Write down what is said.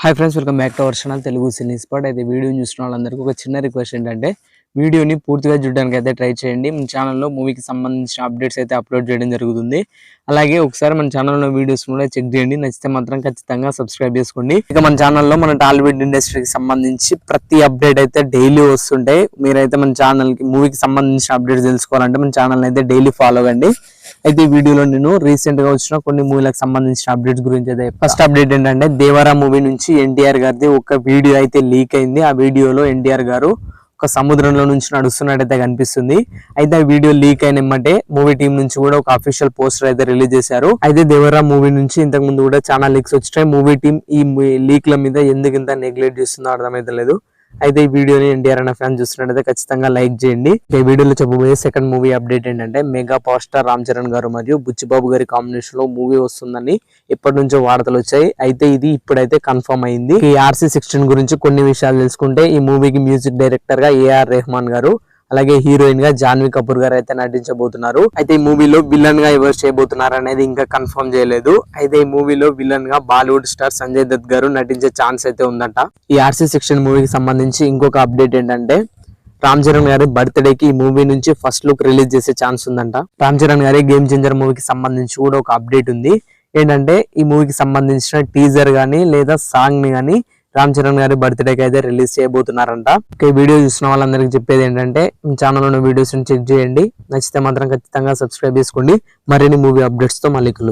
Hi friends welcome back to our channel Telugu cine spot అయితే video చూసిన వాళ్ళందరికీ ఒక చిన్న రిక్వెస్ట్ ఏంటంటే వీడియోని పూర్తిగా చూడడానికి అయితే ట్రై చేయండి. మన ఛానల్లో మూవీకి సంబంధించిన అప్డేట్స్ అయితే అప్లోడ్ చేయడం జరుగుతుంది. అలాగే ఒకసారి మన ఛానల్లో వీడియోస్ కూడా చెక్ చేయండి. నచ్చితే మాత్రం ఖచ్చితంగా సబ్స్క్రైబ్ చేసుకోండి. ఇక మన ఛానల్లో మన టాలీవుడ్ ఇండస్ట్రీకి సంబంధించి ప్రతి అప్డేట్ అయితే డైలీ వస్తుంటాయి. మీరైతే మన ఛానల్కి మూవీకి సంబంధించిన అప్డేట్స్ తెలుసుకోవాలంటే మన ఛానల్ అయితే డైలీ ఫాలో అవ్వండి అయితే ఈ వీడియోలో నేను రీసెంట్గా వచ్చిన కొన్ని మూవీలకు సంబంధించిన అప్డేట్స్ గురించి అయితే ఫస్ట్ అప్డేట్ ఏంటంటే దేవరా మూవీ నుంచి ఎన్టీఆర్ గారిది ఒక వీడియో అయితే లీక్ అయింది. ఆ వీడియోలో ఎన్టీఆర్ గారు ఒక సముద్రంలో నుంచి నడుస్తున్నట్టయితే కనిపిస్తుంది. అయితే ఆ వీడియో లీక్ అయినమ్మంటే మూవీ టీం నుంచి కూడా ఒక అఫీషియల్ పోస్టర్ అయితే రిలీజ్ చేశారు. అయితే దేవరా మూవీ నుంచి ఇంతకు ముందు కూడా చాలా లీక్స్ వచ్చినాయి. మూవీ టీం ఈ లీక్ల మీద ఎందుకు ఇంత నెగ్లెక్ట్ చేస్తుందో అర్థమైతే లేదు అయితే ఈ వీడియోని ఎన్టీఆర్ అన్న ఫ్యాన్ చూస్తున్నట్టయితే ఖచ్చితంగా లైక్ చేయండి. ఈ వీడియోలో చెప్పబోయే సెకండ్ మూవీ అప్డేట్ ఏంటంటే mega power star Ram Charan గారు మరియు బుచ్చిబాబు గారి కాంబినేషన్లో మూవీ వస్తుందని ఎప్పటి నుంచో వార్తలు వచ్చాయి. అయితే ఇది ఇప్పుడైతే కన్ఫర్మ్ అయింది. ఈ ఆర్సీ సిక్స్టీన్ గురించి కొన్ని విషయాలు తెలుసుకుంటే ఈ మూవీకి మ్యూజిక్ డైరెక్టర్గా ఏఆర్ రెహమాన్ గారు అలాగే హీరోయిన్గా జాన్వీ కపూర్ గారు అయితే నటించబోతున్నారు. అయితే ఈ మూవీలో విలన్గా ఎవరు చేయబోతున్నారు అనేది ఇంకా కన్ఫర్మ్ చేయలేదు. అయితే ఈ మూవీలో విలన్గా బాలీవుడ్ స్టార్ సంజయ్ దత్ గారు నటించే ఛాన్స్ అయితే ఉందంట. ఈ ఆర్సీ సెక్షన్ మూవీకి సంబంధించి ఇంకొక అప్డేట్ ఏంటంటే రామ్ చరణ్ గారి బర్త్డే కి ఈ మూవీ నుంచి ఫస్ట్ లుక్ రిలీజ్ చేసే ఛాన్స్ ఉందంట. రామ్ చరణ్ గారి గేమ్ చేంజర్ మూవీకి సంబంధించి కూడా ఒక అప్డేట్ ఉంది. ఏంటంటే ఈ మూవీకి సంబంధించిన టీజర్ గానీ లేదా సాంగ్ని గానీ రామ్ చరణ్ గారి బర్త్డేకి అయితే రిలీజ్ చేయబోతున్నారంట. ఈ వీడియో చూసిన వాళ్ళందరికీ చెప్పేది ఏంటంటే ఛానల్ ఉన్న వీడియోస్ చెక్ చేయండి. నచ్చితే మాత్రం ఖచ్చితంగా సబ్స్క్రైబ్ చేసుకోండి. మరిన్ని మూవీ అప్డేట్స్తో మళ్ళీ కలుద్దాం.